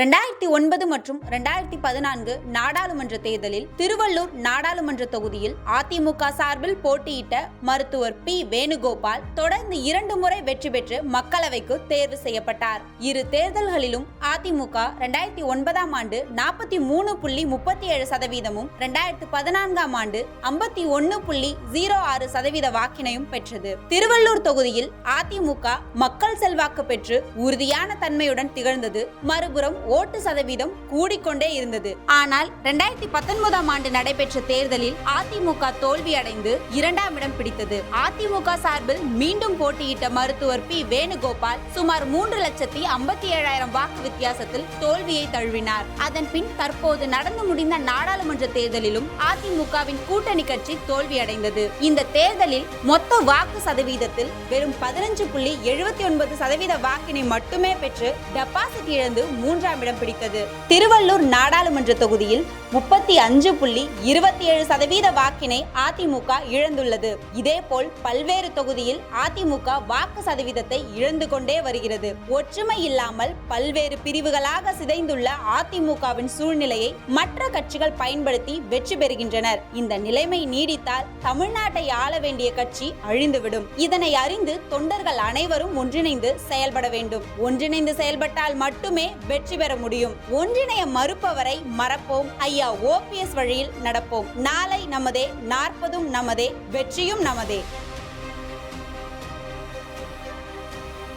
ரெண்டாயிரத்தி ஒன்பது மற்றும் ரெண்டாயிரத்தி பதினான்கு நாடாளுமன்ற தேர்தலில் திருவள்ளூர் நாடாளுமன்ற தொகுதியில் அதிமுக சார்பில் போட்டியிட்ட மருத்துவர் பி. வேணுகோபால் தொடர்ந்து இரண்டு முறை வெற்றி பெற்று மக்களவைக்கு தேர்வு செய்யப்பட்டார். இரு தேர்தல்களிலும் அதிமுக ரெண்டாயிரத்தி ஒன்பதாம் ஆண்டு நாற்பத்தி மூணு புள்ளி முப்பத்தி ஏழு சதவீதமும் ரெண்டாயிரத்தி பதினான்காம் ஆண்டு ஐம்பத்தி ஒன்னு புள்ளி ஜீரோ ஆறு சதவீத வாக்கினையும் பெற்றது. திருவள்ளூர் தொகுதியில் அதிமுக மக்கள் செல்வாக்கு பெற்று உறுதியான தன்மையுடன் திகழ்ந்தது மறுபுறம் ஓட்டு சதவீதம் கூடிக்கொண்டே இருந்தது. ஆனால் இரண்டாயிரத்தி பத்தொன்பதாம் ஆண்டு நடைபெற்ற தேர்தலில் அதிமுக தோல்வியடைந்து இரண்டாம் இடம் பிடித்தது. அதிமுக சார்பில் மீண்டும் போட்டியிட்ட மருத்துவர் பி. வேணுகோபால் சுமார் மூன்று லட்சத்தி ஐம்பத்தி ஏழாயிரம் வாக்கு வித்தியாசத்தில் தோல்வியை தழுவினார். அதன் பின் தற்போது நடந்து முடிந்த நாடாளுமன்ற தேர்தலிலும் அதிமுகவின் கூட்டணி கட்சி தோல்வியடைந்தது. இந்த தேர்தலில் மொத்த வாக்கு சதவீதத்தில் வெறும் பதினஞ்சு புள்ளி எழுபத்தி ஒன்பது சதவீத வாக்கினை மட்டுமே பெற்று டெபாசிட் இழந்து மூன்றாம் இடம் பிடித்தது திருவள்ளூர் நாடாளுமன்ற தொகுதியில் முப்பத்தி அஞ்சு புள்ளி இருபத்தி ஏழு சதவீத வாக்கினை அதிமுக இழந்துள்ளது. இதேபோல் பல்வேறு தொகுதியில் அதிமுக வாக்கு சதவீதத்தை இழந்து கொண்டே வருகிறது. ஒற்றுமை இல்லாமல் பல்வேறு பிரிவுகளாக சிதைந்துள்ள அதிமுகவின் சூழ்நிலையை மற்ற கட்சிகள் பயன்படுத்தி வெற்றி பெறுகின்றனர். இந்த நிலைமை நீடித்தால் தமிழ்நாட்டை ஆள வேண்டிய கட்சி அழிந்துவிடும். இதனை அறிந்து தொண்டர்கள் அனைவரும் ஒன்றிணைந்து செயல்பட வேண்டும். ஒன்றிணைந்து செயல்பட்டால் மட்டுமே வெற்றி பெற முடியும். ஒன்றிணைய மறுப்பவரை மறப்போம். ஐயா ஓபிஎஸ் வழியில் நடப்போம். நாளை நமதே நாற்பதும் நமதே வெற்றியும் நமதே.